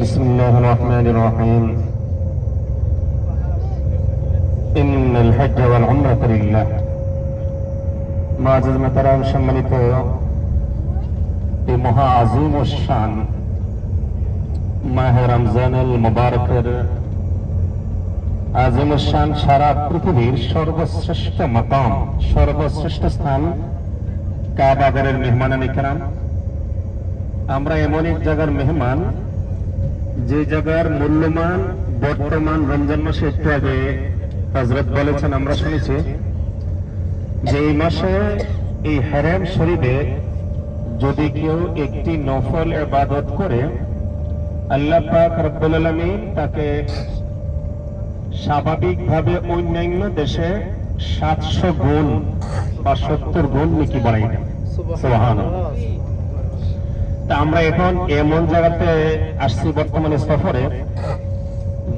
بسم الله الرحمن الرحيم إن الحج والعمرة لله معزز محترم সম্মানিত এই মহা আজিম ও শান মাহে রমজানুল মুবারকের আজিম ও শান সারা পৃথিবীর সর্বশ্রেষ্ঠ মাকাম সর্বশ্রেষ্ঠ স্থান কাবাগরের মেহমানানি কেরাম আমরা এমন এক জায়গার মেহমান যে জায়গার মূল্যমান বর্তমান রমজান মাসে একটু আগে হজরত বলেছেন আমরা শুনেছি যে এই মাসে এই হারাম শরীফে যদি কেউ একটি নফল ইবাদত করে আল্লাহ পাক রব্বুল আলামিন তাকে স্বাভাবিকভাবে অন্যান্য দেশে সাতশো গুণ বা সত্তর গুণ নাকি বাড়াই দেয়। তা আমরা এখন এমন জায়গাতে আসছি বর্তমানে সফরে।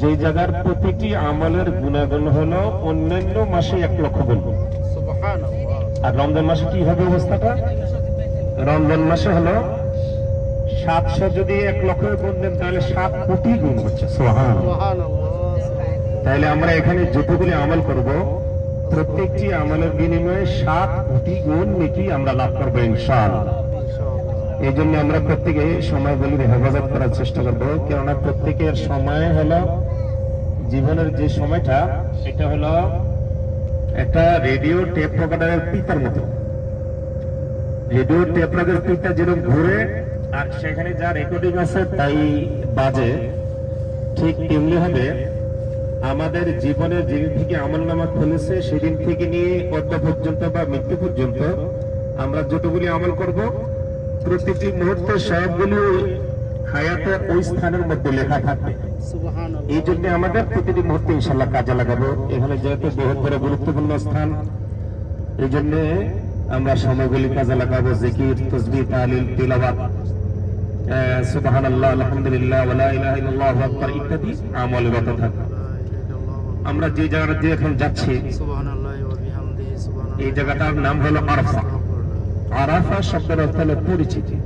যে জায়গার প্রতিটি আমলের গুণাগুণ হলো অন্যান্য মাসে এক লক্ষ গুণ। আর রমজান মাসে কি হবে অবস্থাটা? রমজান মাসে হলো সাতশো যদি এক লক্ষ গুণ দেন তাহলে সাত কোটি গুণ হচ্ছে সোহান তাহলে আমরা এখানে যতগুলি আমল করব প্রত্যেকটি আমলের বিনিময়ে সাত কোটি গুণ নাকি আমরা লাভ করব ইনশাআল্লাহ। এই জন্য আমরা প্রত্যেকে সময়গুলির হেফাজত করার চেষ্টা করব। কেননা প্রত্যেকের সময় হলো জীবনের যে সময়টা এটা হলো একটা রেডিও টেপ রেকর্ডারের পিতার মতো। রেডিও টেপ রেকর্ডারের পিতা যেরকম ঘুরে, আর সেখানে যা রেকর্ডিং আছে তাই বাজে। ঠিক তেমনি হবে আমাদের জীবনে যেদিন থেকে আমল নামা খুলেছে, সেদিন থেকে নিয়ে কত পর্যন্ত বা মৃত্যু পর্যন্ত আমরা যতগুলি আমল করব প্রতিটি মুহূর্তে সবগুলি হায়াতের ওই স্থানের মধ্যে লেখা থাকবে এই জন্য আমাদের প্রতিটি মুহূর্তে ইনশাল্লাহ কাজে লাগাবো। এখানে যেহেতু বহুত বড় গুরুত্বপূর্ণ স্থান এই জন্য আমরা সময়গুলি কাজে লাগাবো। জিকির তসবি তালিল তিলাওয়াত সুবাহান আল্লাহ আলহামদুলিল্লাহ ওয়ালা ইলাহা ইল্লাল্লাহু আকবার ইত্যাদি আমল রত থাকবে। আমরা যে জায়গাটা দিয়ে এখন যাচ্ছি এই জায়গাটার নাম হলো আরফা। আরাফা শব্দের অর্থ হলো পরিচিতি।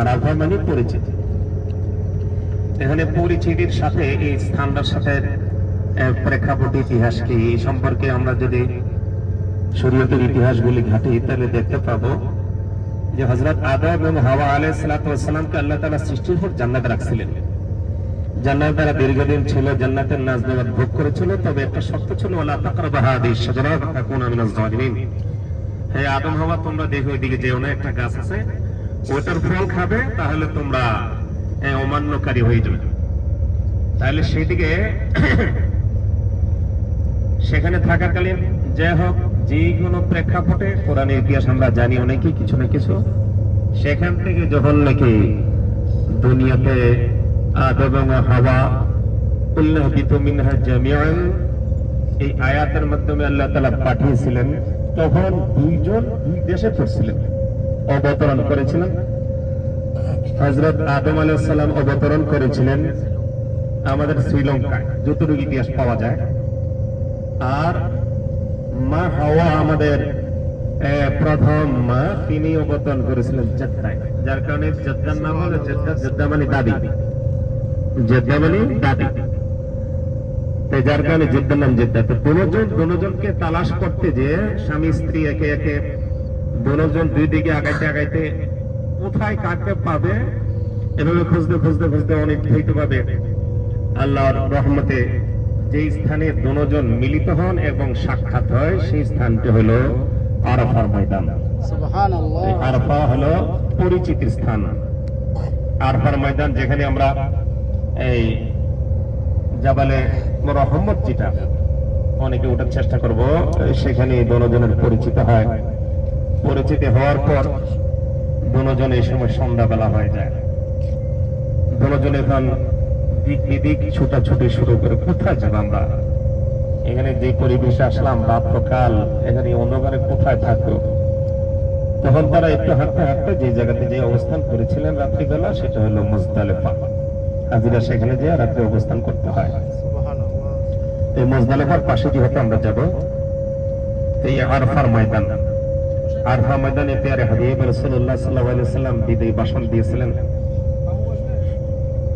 আরাফা মানে পরিচিতি। এখানে পরিচিতির সাথে এই স্থানটার সাথে প্রেক্ষাপট ইতিহাস কি? এই সম্পর্কে আমরা যদি শরীয়তের ইতিহাসগুলি ঘাটি, তাহলে দেখতে পাবো যে হজরত আদম এবং হাওয়া আলাই সালাতামকে আল্লাহ তালা সৃষ্টির পর জান্নাত রাখছিলেন। জান্নাত তারা দীর্ঘদিন ছিল, জান্নাতের নাচ নেওয়ার ভোগ করেছিল, তবে একটা শর্ত ছিল ওলা তাকরাবা হাদিস শাজারা ফাতাকুনা মিনাজ জালিমিন। হে আদম হাওয়া তোমরা দেখো ওইদিকে যেও না একটা গাছ আছে, ওটার ফল খাবে, তাহলে তোমরা অমান্যকারী হয়ে যাবে। তাহলে সেদিকে সেখানে থাকাকালীন যে হোক, যে কোনো প্রেক্ষাপটে কোরআনের ইতিহাস আমরা জানি অনেকেই, কিছু না কিছু। সেখান থেকে যখন নাকি দুনিয়াতে আদম হাওয়া উল্লাহ বিতমিনহা জামিয়ান এই আয়াতের মাধ্যমে আল্লাহ তালা পাঠিয়েছিলেন তখন দুইজন দুই দেশে পড়ছিলেন অবতরণ করেছিলেন। হজরত আদম আলাইসাল্লাম অবতরণ করেছিলেন আমাদের শ্রীলঙ্কায়, যতটুকু ইতিহাস পাওয়া যায়। আর মা হাওয়া আমাদের প্রথম মা তিনি অবতরণ করেছিলেন জেদ্দায়। যার কারণে জেদ্দার নাম হলো জেদ্দা জেদ্দা মানে দাদি। জেদ্দা মানে দাদি। তাই যার কারণে জেদ্দার নাম জেদ্দা। তো দুজন দুজনকে তালাশ করতে যে স্বামী স্ত্রী একে একে দুজন দুই দিকে আগাইতে আগাইতে কোথায় কাকে পাবে এভাবে খুঁজতে খুঁজতে খুঁজতে অনেক ধৈর্য পাবে আল্লাহর রহমতে যে স্থানে দুজন মিলিত হন এবং সাক্ষাৎ হয় সেই স্থানটি হলো আরফার ময়দান। আরফা হলো পরিচিত স্থান। আরফার ময়দান যেখানে আমরা এই জাবালে রহমত যেটা, অনেকে ওঠার চেষ্টা করব, সেখানে দুজনের পরিচিত হয়। পরিচিত হওয়ার পর দুজন এই সময় সন্ধ্যাবেলা হয়ে যায়। দুজন এখন দিক বিদিক ছুটাছুটি শুরু করে, কোথায় যাব আমরা? এখানে যে পরিবেশে আসলাম রাত্রকাল এখানে অন্ধকারে কোথায় থাকব? তখন তারা একটু হাঁটতে হাঁটতে যে জায়গাতে যে অবস্থান করেছিলেন রাত্রিবেলা, সেটা হলো মুজদালেফা হাজিরা সেখানে যে রাত্রে অবস্থান করতে হয়। এই মুজদালেফার পাশে যেহেতু আমরা যাব, এই আরফার ময়দান। আরফা ময়দানে পেয়ারে হাবিব রাসূলুল্লাহ সাল্লাল্লাহু আলাইহি সাল্লাম বিদায়ী ভাষণ দিয়েছিলেন।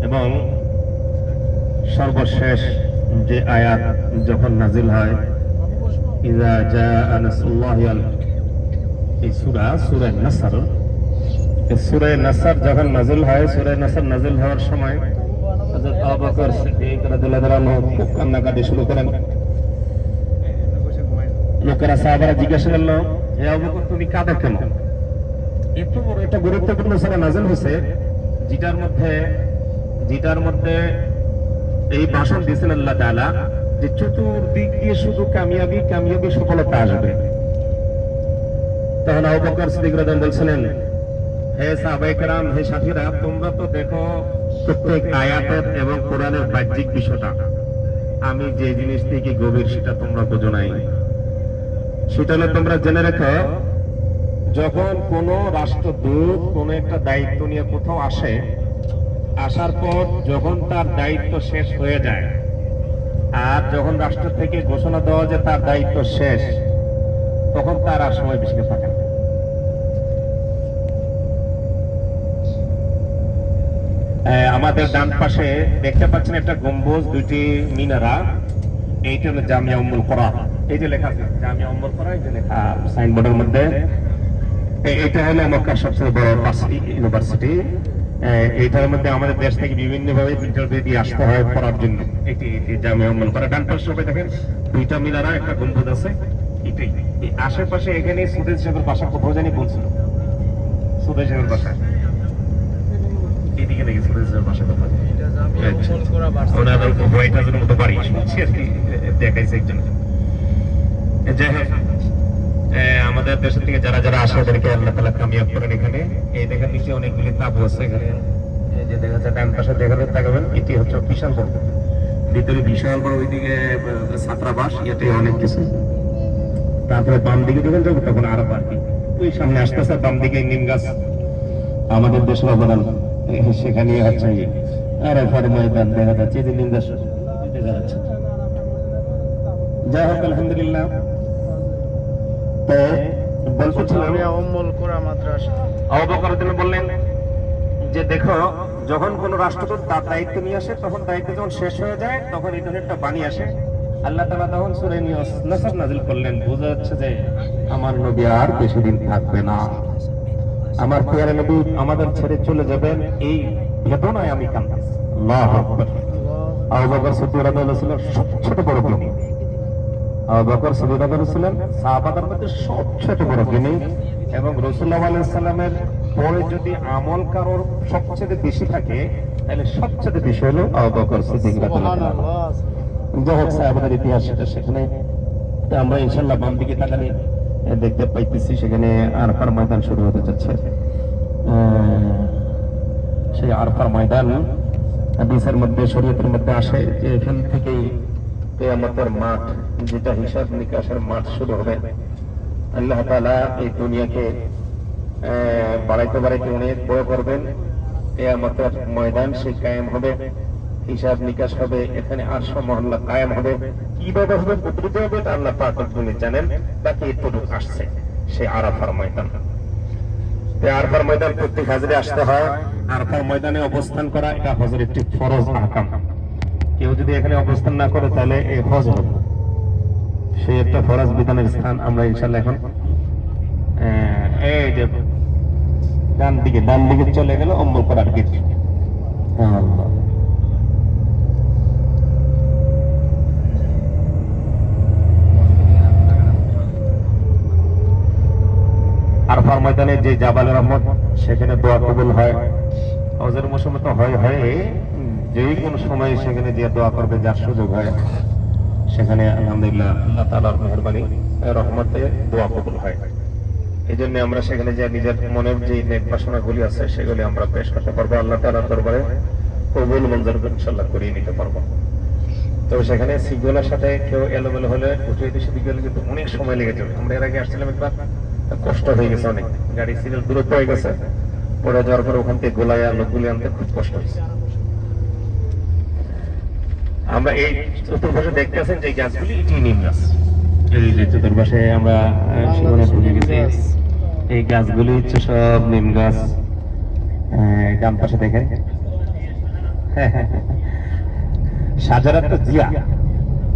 এবং সর্বশেষ যে আয়াত যখন নাজিল হয় ইজা জা নাসরুল্লাহি আল এই সূরা সূরা নাসর। সূরা নাসর যখন নাজিল হয়, সূরা নাসর নাজিল হওয়ার সময় হযরত সিদ্দিক রাদিয়াল্লাহু আনহু খুব কান্নাকাটি শুরু করেন। লোকেরা সাহাবারা জিজ্ঞাসা করল, হে তুমি কাঁদো কেন? এত বড় একটা গুরুত্বপূর্ণ নাজিল হয়েছে, যেটার মধ্যে যেটার মধ্যে এই ভাষণ দিয়েছেন আল্লাহ যে চতুর্দিক দিয়ে শুধু কামিয়াবি কামিয়াবি সফলতা আসবে। তখন আবু সিদ্দিক রাদিয়াল্লাহু বলছিলেন, হে হে সাথীরা, তোমরা তো দেখো প্রত্যেক আয়াতের এবং কোরআনের বাহ্যিক বিষয়টা। আমি যে জিনিস থেকে গভীর, সেটা তোমরা বোঝো নাই। সেটা হলো তোমরা জেনে রেখো, যখন কোন রাষ্ট্রদূত কোন একটা দায়িত্ব নিয়ে কোথাও আসে, আসার পর যখন তার দায়িত্ব শেষ হয়ে যায়, আর যখন রাষ্ট্র থেকে ঘোষণা দেওয়া যে তার দায়িত্ব শেষ, তখন তার আর সময় বেশি থাকে না আহ, আমাদের ডান পাশে দেখতে পাচ্ছেন একটা গম্বুজ, দুইটি মিনারা। এইটা হলো জামিয়া উম্মুল কোরআন এই যে লেখা আছে, জামিয়া উম্মুল কোরআন এই যে লেখা সাইনবোর্ডের মধ্যে। এটা হলো মক্কার সবচেয়ে বড় ইউনিভার্সিটি এইটার মধ্যে আমাদের দেশ থেকে বিভিন্ন ভাবে ইন্টারভিউ দিয়ে আসতে হয় পড়ার জন্য। এটি জামিয়া উম্মুল কোরআন ডান পাশে সবাই দেখেন, দুইটা মিনারা, একটা গম্বুজ আছে। এটাই। আশেপাশে এখানে সুদেশ সাহেবের বাসা কোথাও জানি বলছিল। সুদেশ সাহেবের বাসা এদিকে বাসা কোথায় আচ্ছা। ওনার হোয়াইট হাউসের মতো বাড়ি শুনছি আর কি দেখাইছে একজন। যাই হোক আমাদের দেশের থেকে যারা যারা আসে ওদেরকে আল্লাহ তালা কামিয়াব করেন এখানে। এই দেখেন নিচে অনেকগুলি তাবু আছে এখানে। এই যে দেখা ডান পাশে দেখাবেন তাকাবেন এটি হচ্ছে বিশাল বড়। ভিতরে বিশাল বড় ওইদিকে ছাত্রাবাস এতে অনেক কিছু। তারপরে বাম দিকে যাব তখন আরও পার্টি ওই সামনে আসতেছে বাম দিকে নিম গাছ। আমাদের দেশের অবদান। সেখানে হচ্ছে আরাফার ময়দান দেখা যাচ্ছে দেখা যাচ্ছে যাই হোক আলহামদুলিল্লাহ। তো বললেন যে দেখো যখন কোন রাষ্ট্রদূত তার দায়িত্ব নিয়ে আসে তখন দায়িত্ব যখন শেষ হয়ে যায় তখন এই ধরনের একটা বাণী আসে। আল্লাহ তাআলা তখন সূরা নাসর নাজিল করলেন। বোঝা যাচ্ছে যে আমার নবী আর বেশি দিন থাকবে না। আমার পেয়ারে নবী আমাদের ছেড়ে চলে যাবেন। এই বেদনায় আমি আল্লাহু আকবার। আবু বকর সিদ্দিক রাদিয়াল্লাহু ছিল সবচেয়ে বড় জ্ঞানী আবু বকর সিদ্দিক রাদিয়াল্লাহু ছিলেন সাহাবাদের মধ্যে সবচেয়ে বড় জ্ঞানী এবং রাসূলুল্লাহ আলাইহিস সালামের পরে যদি আমল কারোর সবচেয়ে বেশি থাকে তাহলে সবচেয়ে বেশি হলো আবু বকর সিদ্দিক রাদিয়াল্লাহু যাই হোক সাহাবাদের ইতিহাস সেটা সেখানে। আমরা ইনশাল্লাহ বাম দিকে তাকালে দেখতে পাইতেছি, সেখানে আরফার ময়দান শুরু হতে যাচ্ছে। সেই আরফার ময়দান হাদিসের মধ্যে, শরীয়তের মধ্যে আসে যে এখান থেকেই কেয়ামতের মাঠ, যেটা হিসাব নিকাশের মাঠ শুরু হবে। আল্লাহ তালা এই দুনিয়াকে বাড়াইতে বাড়াইতে অনেক বড় করবেন। কেয়ামতের ময়দান সেই কায়েম হবে। হিসাব নিকাশ হবে, এখানে আটশো মহল্লা কায়েম হবে। কীভাবে হবে, উপকৃত হবে, তা আল্লাহ পাক রব্বুল জানেন। বাকি এতটুকু আসছে সে আরাফার ময়দান। আরফার ময়দান প্রত্যেক হাজিরে আসতে হয়। আরফার ময়দানে অবস্থান করা, এটা হজের একটি ফরজ আহকাম। কেউ যদি এখানে অবস্থান না করে, তাহলে এই হজ হবে সেই একটা ফরজ বিধানের স্থান আমরা ইনশাল্লাহ এখন এই যে ডান দিকে ডান দিকে চলে গেল, অম্বল করার গেট। আল্লাহ আরফার ময়দানে যে জাবাল রহমত, সেখানে দোয়া কবুল হয়। হজের মৌসুমে তো হয় হয়। যে কোনো সময় সেখানে যে দোয়া করবে, যার সুযোগ হয়, সেখানে আলহামদুলিল্লাহ আল্লাহ তালার মেহরবানি, রহমতে দোয়া কবুল হয়। এই জন্য আমরা সেখানে যে নিজের মনের যে নেক বাসনাগুলি আছে, সেগুলি আমরা পেশ করতে পারব। আল্লাহ তালার দরবারে কবুল মঞ্জুর ইনশাল্লাহ করিয়ে নিতে পারব। তবে সেখানে সিগনালের সাথে কেউ এলোমেলো হলে উঠে সেদিকে গেলে কিন্তু অনেক সময় লেগে যাবে। আমরা এর আগে আসছিলাম একবার। কষ্ট হয়ে গেছে অনেক। গাড়ি সিগন্যাল দূরত্ব হয়ে গেছে। পড়ে যাওয়ার পরে ওখান থেকে গোলায় লোকগুলি আনতে খুব কষ্ট হয়েছে। আমরা এই চতুর্পাশে দেখতেছেন যে গাছগুলি এটি নিম গাছ। হচ্ছে সব নিম গাছ। ডান পাশে সাজারাত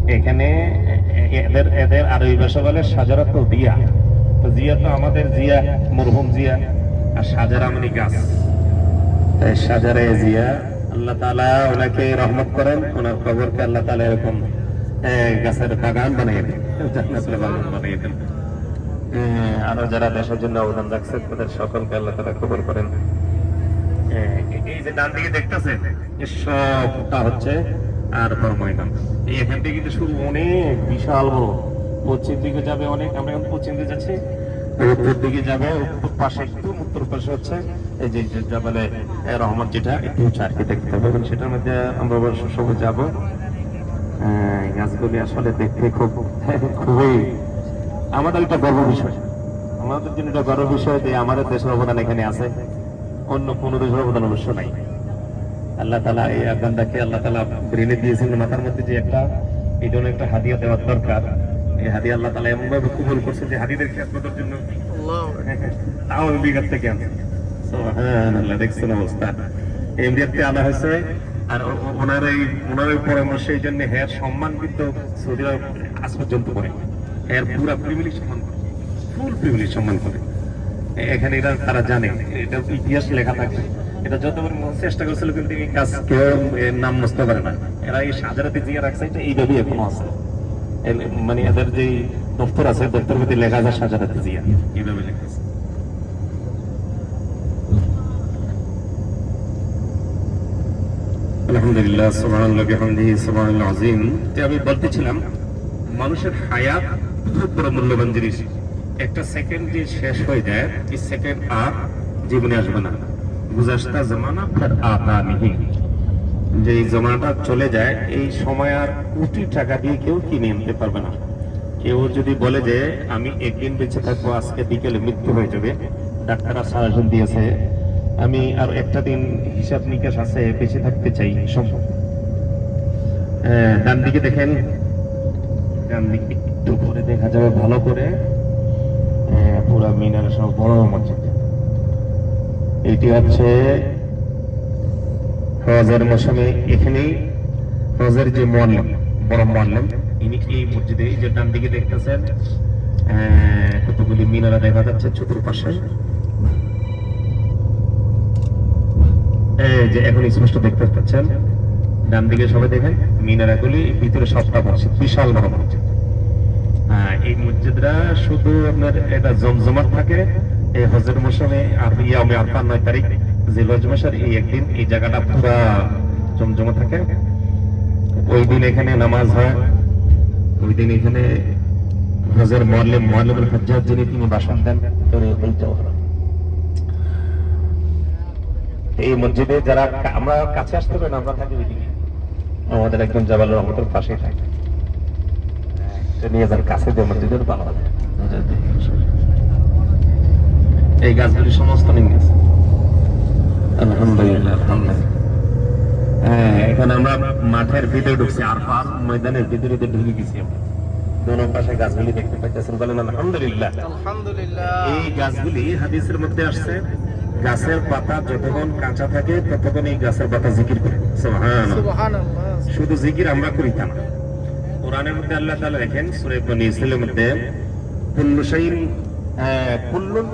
এখানে এদের এদের আরবি ভাষা বলে সাজারাত দিয়া। তো জিয়া তো আমাদের জিয়া, মরহুম জিয়া আর সাজারা মানে গাছ। সাজারে জিয়া, আল্লাহ তাআলা ওনাকে রহমত করেন, ওনার কবরকে আল্লাহ তাআলা এরকম গাছের বাগান বানিয়ে দেন, জান্নাতের বাগান বানিয়ে দেন। আরও যারা দেশের জন্য অবদান রাখছে, তাদের সকলকে আল্লাহ তাআলা কবর করেন। এই যে ডান দিকে দেখতেছেন সবটা হচ্ছে আর ময়দান। এই এখান থেকে কিন্তু শুরু, অনেক বিশাল বড়। পশ্চিম দিকে যাবে অনেক আমরা এখন পশ্চিম দিকে যাচ্ছি। উত্তর দিকে যাবে উত্তর পাশে একটু উত্তর পাশে হচ্ছে এই যে জাবালে এ, যেটা একটু আর দেখতে হবে এবং সেটার মধ্যে আমরা অবশ্য সবাই যাব। গাছগুলি আসলে দেখতে খুব খুবই আমাদের একটা গর্ব বিষয়। আমাদের জন্য এটা গর্ব বিষয় যে আমাদের দেশের অবদান এখানে আছে। অন্য কোন দেশের অবদান অবশ্য নাই। আল্লাহ তালা এই আগানটাকে আল্লাহ তালা ব্রেনে দিয়েছেন মাথার মধ্যে যে একটা এই জন্য একটা হাদিয়া দেওয়ার দরকার। এই হাদিয়া আল্লাহ তালা এমন ভাবে কবুল করছে যে হাদিদের জন্য তাও আমি বিঘাত থেকে আনছি। দেখছেন অবস্থা। আনা হয়েছে আর ওনার এই ওনার এই পরামর্শ এই জন্য সম্মান কিন্তু সৌদি আরব আজ পর্যন্ত করে। হেয়ার পুরা প্রিমিলি সম্মান করে। ফুল প্রিমিলি সম্মান করে। এখানে এরা তারা জানে এটা ইতিহাস লেখা থাকে এটা যতবার চেষ্টা করছিল কিন্তু এই কাজ কেউ নাম মুছতে পারে না। এরা এই সাজারাতে জিয়া রাখছে এটা এইভাবেই এখনও আছে। মানে এদের যে দপ্তর আছে দপ্তর মধ্যে লেখা আছে সাজারাতে জিয়া। আলহামদুলিল্লাহ আমি বলতেছিলাম মানুষের হায়াত খুব বড় মূল্যবান জিনিস। একটা সেকেন্ড যে শেষ হয়ে যায়, এই সেকেন্ড আর জীবনে আসবে না। গুজাস্তা জামানা ফের আতা নিহি যে এই জমানাটা চলে যায়, এই সময় আর কোটি টাকা দিয়ে কেউ কিনে আনতে পারবে না। কেউ যদি বলে যে, আমি একদিন বেঁচে থাকব, আজকে বিকেলে মৃত্যু হয়ে যাবে। ডাক্তাররা সাজেশন দিয়েছে, আমি আর একটা দিন হিসাব নিকাশ আছে, বেঁচে থাকতে চাই, সম্ভব। ডান দিকে দেখেন। ডান দিকে একটু করে দেখা যাবে, ভালো করে। পুরা মিনার সব বড় মসজিদ। এটি হচ্ছে হজের মৌসুমে এখানেই হজের যে মোয়াল্লাম, বড় মোয়াল্লাম, ইনি এই মসজিদে এই যে ডান দিকে দেখতেছেন কতগুলি মিনারা দেখা যাচ্ছে চতুর্পাশে। যে এখন স্পষ্ট দেখতে পাচ্ছেন, ডান দিকে সবাই দেখেন, মিনারাগুলি, ভিতরে সবটা মসজিদ, বিশাল বড় মসজিদ। এই মসজিদরা শুধু আপনার এটা জমজমাট থাকে, এই হজের মৌসুমে আর ইয়ামে আরফা নয় তারিখ মাসের এই একদিন এই জায়গাটা পুরা জমজমা থাকে ওই দিন এখানে নামাজ হয় ওই দিন এখানে হজের মোয়াল্লিম মোয়াল্লিমুল হজ্জাত যিনি তিনি বাসন দেন তো এইটাও এই মসজিদে যারা আমরা কাছে আসতে পারি না আমরা থাকি ওইদিকে আমাদের একজন জাবাল রহমতের পাশেই থাকে নিয়ে যার কাছে দিয়ে মসজিদের ভালো এই গাছগুলি সমস্ত নিয়ে গেছে আলহামদুলিল্লাহ আলহামদুলিল্লাহ হ্যাঁ এখানে আমরা মাঠের ভিতরে ঢুকছি আর পার ময়দানের ভিতরে দিয়ে ঢুকে গেছি আমরা দোনো পাশে গাছগুলি দেখতে পাইতেছেন বলেন আলহামদুলিল্লাহ আলহামদুলিল্লাহ এই গাছগুলি হাদিসের মধ্যে আসছে গাছের পাতা যতক্ষণ কাঁচা থাকে ততক্ষণ এই গাছের পাতা জিকির করে সুবহানাল্লাহ। সুবহানাল্লাহ শুধু জিকির আমরা করি তা না কোরআনের মধ্যে আল্লাহ তাআলা লেখেন সূরা বনী ইসরাঈলের মধ্যে কুল্লু শাইইন আহ, কুল্লুন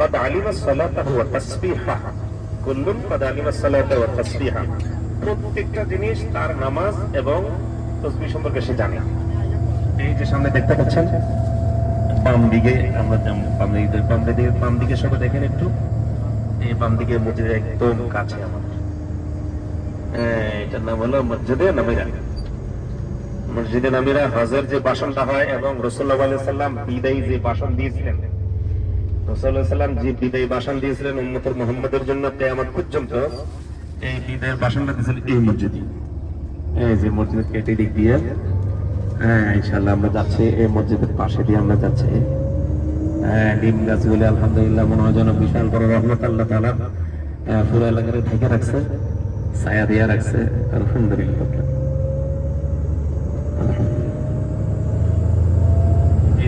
قد علم الصلاة وتسبيحها তাসবিহা প্রত্যেকটা জিনিস তার নামাজ এবং তসবি সম্পর্কে সে জানে। এই যে সামনে দেখতে পাচ্ছেন, বাম দিকে আমরা বাম দিকে বাম দিকে বাম দিকে সবাই দেখেন একটু। এই বাম দিকে মসজিদের একদম কাছে আমাদের। এটার নাম হলো মসজিদে নামিরা। মসজিদে নামিরা হজের যে বাসনটা হয় এবং রসুল্লাহ বিদায়ী যে বাসন দিয়েছিলেন সাল্লাম যে বিদায়ী বাসন দিয়েছিলেন উম্মতের মোহাম্মদের জন্য তেয়ামত পর্যন্ত, এই বিদায়ের বাসনটা দিয়েছিলেন এই মসজিদে। এই যে মসজিদের কেটে দিক দিয়ে হ্যাঁ ইনশাল্লাহ আমরা যাচ্ছি, এই মসজিদের পাশে দিয়ে আমরা যাচ্ছি। হ্যাঁ ডিম গাছগুলি আলহামদুলিল্লাহ মনে হয় যেন বিশাল বড় রহমত আল্লাহ তালা পুরো এলাকাতে ঢেকে রাখছে, ছায়া দিয়ে রাখছে, আলহামদুলিল্লাহ।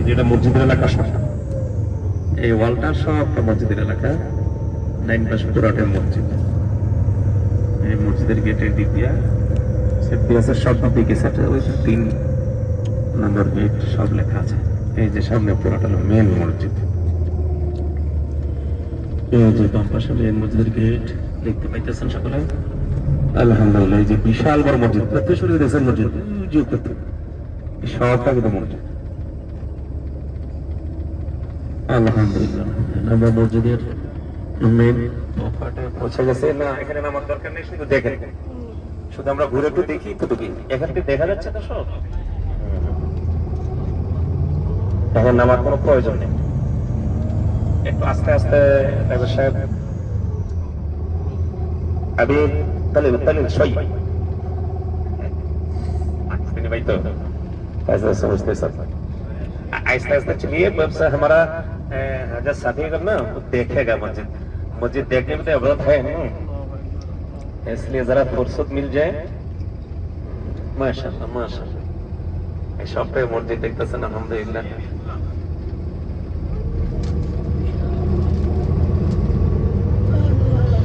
যেটা মসজিদের এলাকা সব। এই ওয়ালটা সবটা মসজিদের এলাকা। নাইন পাশে পুরাটা মসজিদ। এই মসজিদের গেটের দিক দিয়া দিয়ে আছে, সব দিকে সেট ওই তিন নম্বর গেট সব লেখা আছে। এই যে সামনে পুরোটা মেন মসজিদ। এই যে বাম পাশে মেন মসজিদের গেট, দেখতে পাইতেছেন সকলে? আলহামদুলিল্লাহ, এই যে বিশাল বড় মসজিদ। প্রত্যেক মসজিদ। সবটা কিন্তু মসজিদ। আলহামদুলিল্লাহ আমরা মসজিদের মেন পার্টে পৌঁছে গেছে না এখানে নামার দরকার নেই শুধু দেখে শুধু আমরা ঘুরে একটু দেখি একটু দেখি এখান থেকে দেখা যাচ্ছে তো সব এখন নামার কোনো প্রয়োজন নেই একটু আস্তে আস্তে ড্রাইভার সাহেব আমি তাহলে তাহলে সই आहिस्ते नहीं भाई तो ऐसा समझते सब आहिस्ते आहिस्ते चलिए बस हमारा अ, हजर साथी अगर ना वो देखेगा मस्जिद मस्जिद देखने में तो अवरोध है ना इसलिए जरा फुर्सत मिल जाए माशाल्लाह माशाल्लाह এই সবটাই মসজিদ দেখতেছেন আলহামদুলিল্লাহ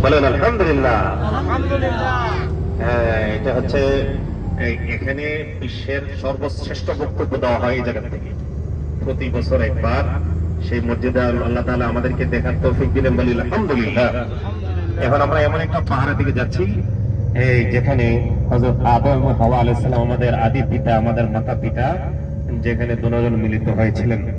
বলেন আলহামদুলিল্লাহ হ্যাঁ এটা হচ্ছে এই এখানে বিশ্বের সর্বশ্রেষ্ঠ বক্তব্য দেওয়া হয় এই জায়গা থেকে প্রতি বছর একবার সেই মসজিদে আল্লাহ তালা আমাদেরকে দেখার তৌফিক দিলেন বলি, আলহামদুলিল্লাহ। এখন আমরা এমন একটা পাহাড়ের দিকে যাচ্ছি, এই যেখানে হজরত আদম হওয়া আলাইহিস আমাদের আদি পিতা, আমাদের মাতা পিতা, যেখানে দুজন মিলিত হয়েছিলেন।